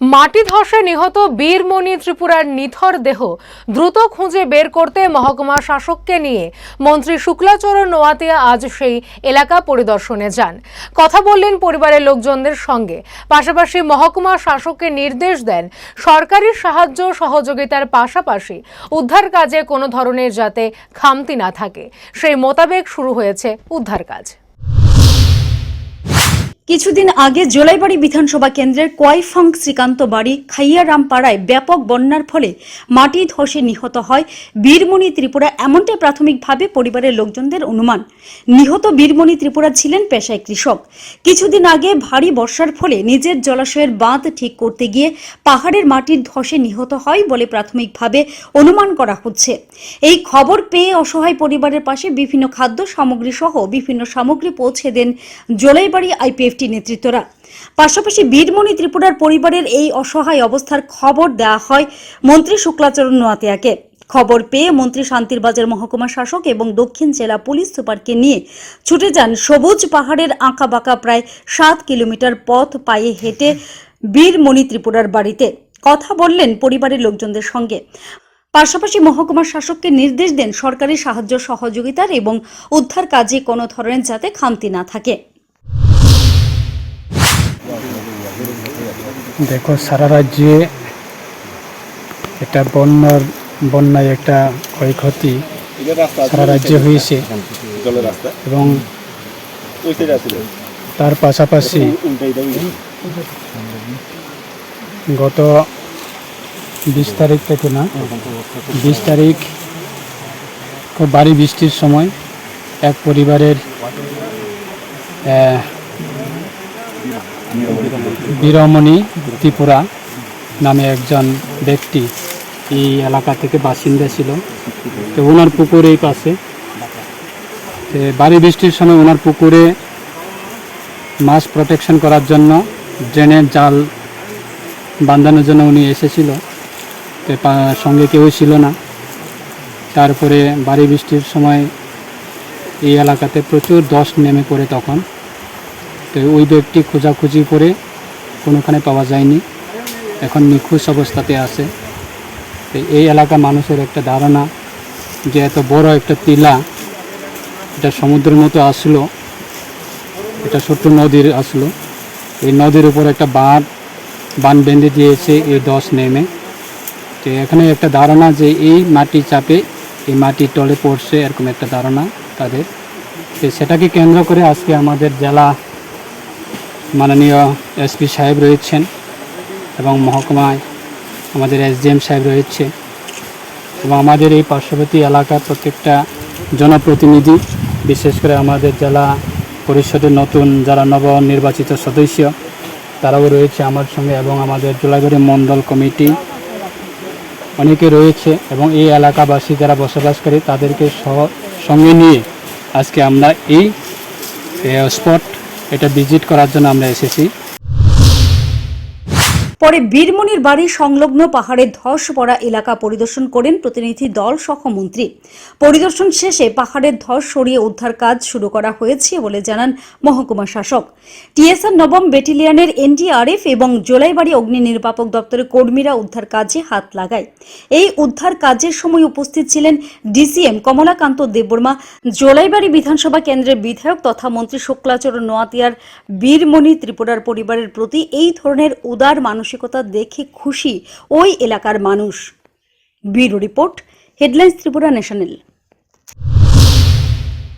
মাটি ধসে নিহত বীরমণি ত্রিপুরার নিথর দেহ দ্রুত খুঁজে বের করতে মহকুমা শাসককে নিয়ে মন্ত্রী শুক্লাচরণ নোয়াতিয়া আজ সেই এলাকা পরিদর্শনে যান। কথা বললেন পরিবারের লোকজনদের সঙ্গে। পাশাপাশি মহকুমা শাসককে নির্দেশ দেন, সরকারি সাহায্য সহযোগিতার পাশাপাশি উদ্ধার কাজে কোনো ধরনের যাতে খামতি না থাকে। সেই মোতাবেক শুরু হয়েছে উদ্ধার কাজ। কিছুদিন আগে জোলাইবাড়ি বিধানসভা কেন্দ্রের কয়ফাং শ্রীকান্ত বাড়ি খাইয়ারাম পাড়ায় ব্যাপক বন্যার ফলে মাটি ধসে নিহত হয় বীরমণি ত্রিপুরা এমনটাই প্রাথমিকভাবে পরিবারের লোকজনদের অনুমান। নিহত বীরমণি ত্রিপুরা ছিলেন পেশায় কৃষক। কিছুদিন আগে ভারী বর্ষার ফলে নিজের জলাশয়ের বাঁধ ঠিক করতে গিয়ে পাহাড়ের মাটির ধসে নিহত হয় বলে প্রাথমিকভাবে অনুমান করা হচ্ছে। এই খবর পেয়ে অসহায় পরিবারের পাশে বিভিন্ন খাদ্য সামগ্রী সহ বিভিন্ন সামগ্রী পৌঁছে দেন জোলাইবাড়ি আইপিএফটি নেতৃত্বরা। পাশাপাশি বীরমণি ত্রিপুরার পরিবারের এই অসহায় অবস্থার খবর দেওয়া হয় মন্ত্রী শুক্লাচরণ নোয়াতিয়াকে খবর পেয়ে মন্ত্রী শান্তির বাজার মহকুমা শাসক এবং দক্ষিণ জেলা পুলিশ সুপারকে নিয়ে ছুটে যান সবুজ পাহাড়ের আঁকা বাঁকা প্রায় সাত কিলোমিটার পথ পায়ে হেঁটে বীরমণি ত্রিপুরার বাড়িতে। কথা বললেন পরিবারের লোকজনদের সঙ্গে। পাশাপাশি মহকুমার শাসককে নির্দেশ দেন সরকারি সাহায্য সহযোগিতার এবং উদ্ধার কাজে কোনো ধরনের যাতে খামতি না থাকে। দেখো, সারা রাজ্যে একটা বন্যার, বন্যায় একটা ক্ষয়ক্ষতি সারা রাজ্যে হয়েছে। এবং তার পাশাপাশি গত বিশ তারিখ থেকে না, বিশ তারিখ ভারী বৃষ্টির সময় এক পরিবারের বীরমণি ত্রিপুরা নামে একজন ব্যক্তি এই এলাকা থেকে বাসিন্দা ছিল। তো ওনার পুকুর এই পাশে ভারী বৃষ্টির সময় ওনার পুকুরে মাছ প্রোটেকশন করার জন্য ড্রেনের জাল বাঁধানোর জন্য উনি এসেছিল। তো সঙ্গে কেউ ছিল না। তারপরে বাড়ি বৃষ্টির সময় এই এলাকাতে প্রচুর দশ নেমে পড়ে তখন। তো ওই ব্যক্তি খোঁজাখুঁজি করে কোনোখানে পাওয়া যায়নি। এখন নিখোঁজ অবস্থাতে আছে। তো এই এলাকা মানুষের একটা ধারণা যে এত বড় একটা টিলা এটা সমুদ্রের মতো আসলো, এটা ছোট্ট নদীর আসলো। এই নদীর উপর একটা বাঁধ বান বেঁধে দিয়েছে, এই দশ নেমে। তো এখানে একটা ধারণা যে এই মাটি চাপে এই মাটি টলে পড়ছে, এরকম একটা ধারণা তাদের। সেটাকে কেন্দ্র করে আজকে আমাদের জেলা মাননীয় এসপি সাহেব রয়েছেন এবং মহকুমায় আমাদের এসডিএম সাহেব রয়েছে এবং আমাদের এই পার্শ্ববর্তী এলাকার প্রত্যেকটা জনপ্রতিনিধি, বিশেষ করে আমাদের জেলা পরিষদের নতুন যারা নবনির্বাচিত সদস্য, তারাও রয়েছে আমার সঙ্গে এবং আমাদের জোলাইবাড়ি মণ্ডল কমিটি অনেকে রয়েছে এবং এই এলাকাবাসী যারা বসবাসকারী তাদেরকে সহ- সঙ্গে নিয়ে আজকে আমরা এই স্পট এটা ভিজিট করার জন্য আমরা এসেছি। পরে বীরমণির বাড়ি সংলগ্ন পাহাড়ে ধস পড়া এলাকা পরিদর্শন করেন প্রতিনিধি দল সহ মন্ত্রী পরিদর্শন শেষে পাহাড়ের ধস সরিয়ে উদ্ধার কাজ শুরু করা হয়েছে বলে জানান মহকুমা শাসক। টিএসআর নবম ব্যাটালিয়নের এনডিআরএফ এবং জোলাইবাড়ি অগ্নি নির্বাপক দপ্তরের কর্মীরা উদ্ধার কাজে হাত লাগায়। এই উদ্ধার কাজের সময় উপস্থিত ছিলেন ডিসিএম কমলাকান্ত দেববর্মা, জোলাইবাড়ি বিধানসভা কেন্দ্রের বিধায়ক তথা মন্ত্রী শুক্লাচরণ নোয়াতিয়ার, বীরমণি ত্রিপুরার পরিবারের প্রতি এই ধরনের উদার মানসিকতা দেখে খুশি ওই এলাকার মানুষ। Bureau report headlines Tripura national